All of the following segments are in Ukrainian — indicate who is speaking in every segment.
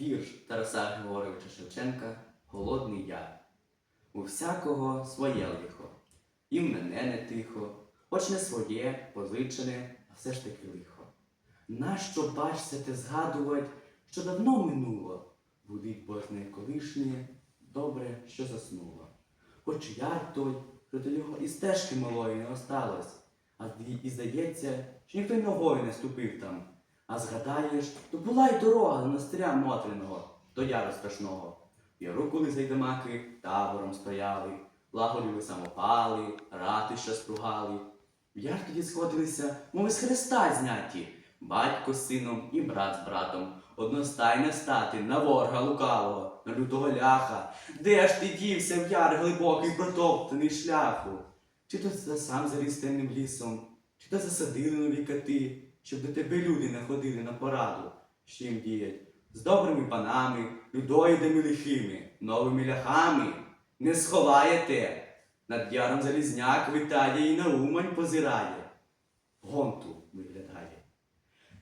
Speaker 1: Вірш Тараса Григоровича Шевченка Голодний яр. У всякого своє лихо, і в мене не тихо, хоч не своє, позичене, а все ж таки лихо. Нащо бачся те згадувать, що давно минуло, будить божне колишнє, добре, що заснуло. Хоч яр той, що до його і стежки малої не осталось, а і здається, що ніхто й ногою не ступив там. А згадаєш, то була й дорога до монастиря Мотриного, до яру страшного. І руку зайдамаки табором стояли, лагодили самопали, ратища спругали. В яр тоді сходилися, мов із Христа зняті, батько з сином і брат з братом. Одностайне стати на ворога лукавого, на лютого ляха. Де ж ти дівся в яр глибокий протоптаний шляху? Чи то сам заріс темним лісом, чи то засадили нові кати, щоб до тебе люди не ходили на пораду, що їм діять, з добрими панами, людоїдами лихими, новими ляхами. Не сховаєте, над яром залізняк витає і на умань позирає. Гонту виглядає.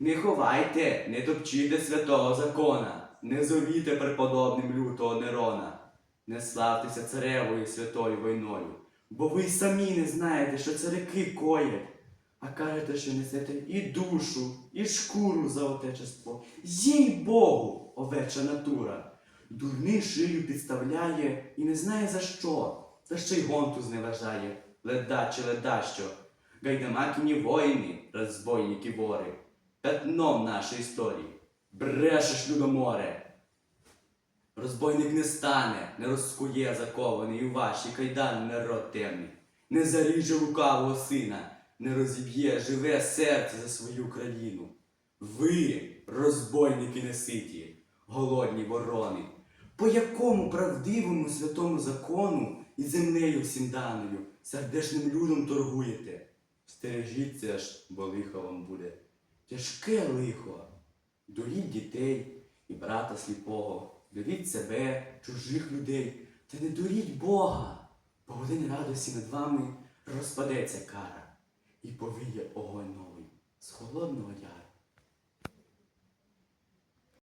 Speaker 1: Не ховайте, не топчіте святого закона, не зовіте преподобним лютого Нерона, не славтеся царевою святою війною, бо ви самі не знаєте, що царики коять, а кажете, що несете і душу, і шкуру за отечество. Їй Богу, овеча натура. Дурний шию підставляє і не знає за що, та ще й гонту зневажає, леда чи леда. Гайдамакіні воїни, розбойники вори, пятном нашої історії. Брешеш, людоморе. Розбойник не стане, не розкує закований у ваші кайдани народ темний, не заріже лукавого сина, не розіб'є живе серце за свою країну. Ви, розбойники неситі, голодні ворони, по якому правдивому святому закону і землею всім даною сердешним людом торгуєте? Стережіться ж, бо лихо вам буде. Тяжке лихо. Доріть дітей і брата сліпого, доріть себе, чужих людей, та не доріть Бога, бо в годині радості над вами розпадеться кара і повіє огонь новий з холодного яру.